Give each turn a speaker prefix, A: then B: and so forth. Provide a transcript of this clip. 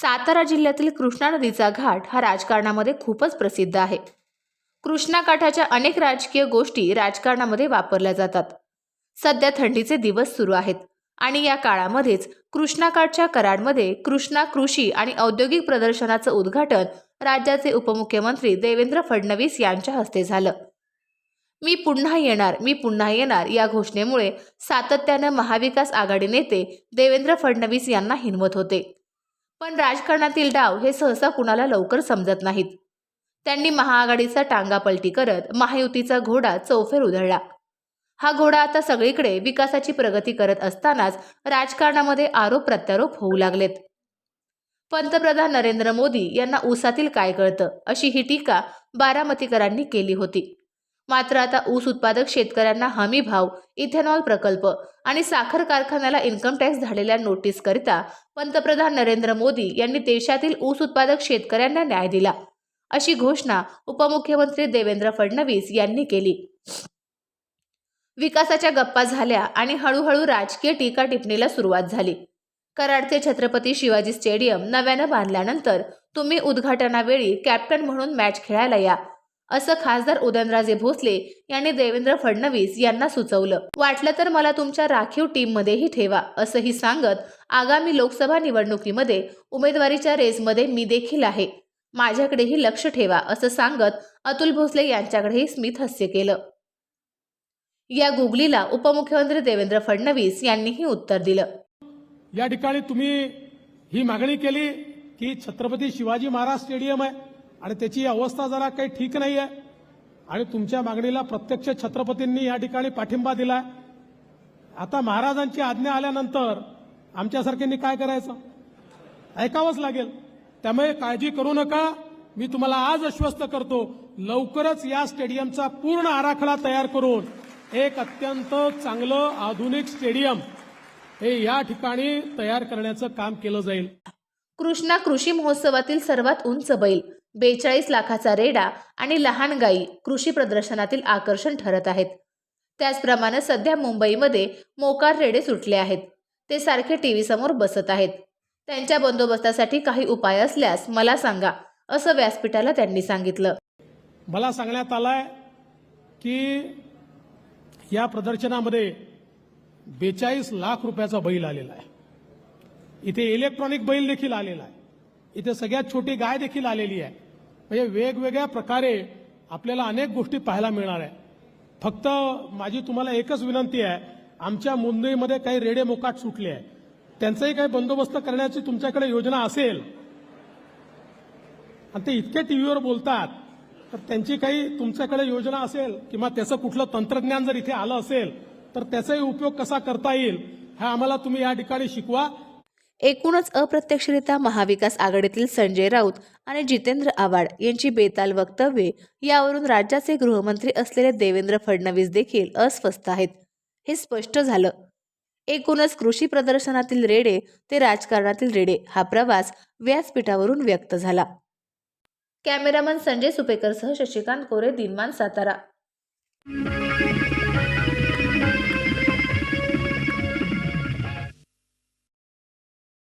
A: सातारा जिल्ह्यातील कृष्णा नदीचा घाट हा राजकारणामध्ये खूपच प्रसिद्ध आहे. कृष्णा काठाच्या अनेक राजकीय गोष्टी राजकारणामध्ये वापरल्या जातात. सध्या थंडीचे दिवस सुरू आहेत आणि या काळामध्येच कृष्णाकाठच्या कराडमध्ये कृष्णा कृषी आणि औद्योगिक प्रदर्शनाचं उद्घाटन राज्याचे उपमुख्यमंत्री देवेंद्र फडणवीस यांच्या हस्ते झालं. मी पुन्हा येणार मी पुन्हा येणार या घोषणेमुळे सातत्यानं महाविकास आघाडी नेते देवेंद्र फडणवीस यांना हिंमत होते. पण राजकारणातील डाव हे सहसा कुणाला लवकर समजत नाहीत. त्यांनी महाआघाडीचा टांगापलटी करत महायुतीचा घोडा चौफेर उधळला. हा घोडा आता सगळीकडे विकासाची प्रगती करत असतानाच राजकारणामध्ये आरोप प्रत्यारोप होऊ लागलेत. पंतप्रधान नरेंद्र मोदी यांना ऊसातील काय कळतं अशी ही टीका बारामतीकरांनी केली होती. मात्र आता ऊस उत्पादक शेतकऱ्यांना हमी भाव इथेनॉल प्रकल्प आणि साखर कारखान्याला इन्कम टॅक्स झालेल्या नोटीसकरिता पंतप्रधान नरेंद्र मोदी यांनी देशातील ऊस उत्पादक शेतकऱ्यांना न्याय दिला. अशी घोषणा उपमुख्यमंत्री देवेंद्र फडणवीस यांनी केली. विकासाच्या गप्पा झाल्या आणि हळूहळू राजकीय टीका टिपणीला सुरुवात झाली. कराडचे छत्रपती शिवाजी स्टेडियम नव्यानं बांधल्यानंतर तुम्ही उद्घाटनावेळी कॅप्टन म्हणून मॅच खेळायला या. असं खासदार उदयनराजे भोसले यांनी देवेंद्र फडणवीस यांना सुचवलं. वाटलं तर मला तुमच्या राखीव टीममध्येही ठेवा असंही सांगत आगामी लोकसभा निवडणुकीमध्ये उमेदवारीच्या रेसमध्ये मी देखील आहे. माझ्याकडेही लक्ष ठेवा असं सांगत अतुल भोसले यांच्याकडेही स्मित हास्य केलं. या गुगलीला उपमुख्यमंत्री देवेंद्र फडणवीस यांनीही उत्तर दिलं.
B: या ठिकाणी तुम्ही ही मागणी केली की छत्रपती शिवाजी महाराज स्टेडियम आहे. आणि त्याची अवस्था जरा काही ठीक नाही आहे आणि तुमच्या मागणीला प्रत्यक्ष छत्रपतींनी या ठिकाणी पाठिंबा दिला आता महाराजांची आज्ञा आल्यानंतर आमच्यासारख्यांनी काय करायचं? ऐकावंच लागेल. त्यामुळे काळजी करू नका. मी तुम्हाला आज आश्वस्त करतो लवकरच या स्टेडियमचा पूर्ण आराखडा तयार करून एक अत्यंत चांगलं आधुनिक स्टेडियम हे या ठिकाणी तयार करण्याचं काम केलं जाईल.
A: कृष्णा कृषी महोत्सवातील सर्वात उंच बैल बेचाळीस लाखाचा रेडा आणि लहान गाई कृषी प्रदर्शनातील आकर्षण ठरत आहेत. त्याचप्रमाणे सध्या मुंबईमध्ये मोकार रेडे सुटले आहेत. ते सारखे टीव्ही समोर बसत आहेत. त्यांच्या बंदोबस्तासाठी काही उपाय असल्यास मला सांगा असं व्यासपीठाला त्यांनी सांगितलं.
B: मला सांगण्यात आलंय की या प्रदर्शनामध्ये बेचाळीस लाख रुपयाचा बैल आलेला आहे. इथे इलेक्ट्रॉनिक बैल देखील आलेला आहे. इथे सगळ्यात छोटी गाय देखील आलेली आहे. म्हणजे वेगवेगळ्या प्रकारे आपल्याला अनेक गोष्टी पाहायला मिळणार आहे. फक्त माझी तुम्हाला एकच विनंती आहे आमच्या मुंबईमध्ये काही रेडे मोकाट सुटले आहे त्यांचाही काही बंदोबस्त करण्याची तुमच्याकडे योजना असेल आणि ते इतके टीव्हीवर बोलतात तर त्यांची काही तुमच्याकडे योजना असेल किंवा त्याचं कुठलं तंत्रज्ञान जर इथे आलं असेल तर त्याचाही उपयोग कसा करता येईल हा आम्हाला तुम्ही या ठिकाणी शिकवा.
A: एकूणच अप्रत्यक्षरित्या महाविकास आघाडीतील संजय राऊत आणि जितेंद्र आव्हाड यांची बेताल वक्तव्ये यावरून राज्याचे गृहमंत्री असलेले देवेंद्र फडणवीस देखील अस्वस्थ आहेत. हे स्पष्ट झालं. एकूणच कृषी प्रदर्शनातील रेडे ते राजकारणातील रेडे हा प्रवास व्यासपीठावरून व्यक्त झाला. कॅमेरामन संजय सुपेकरसह शशिकांत कोरे दिनमान सातारा.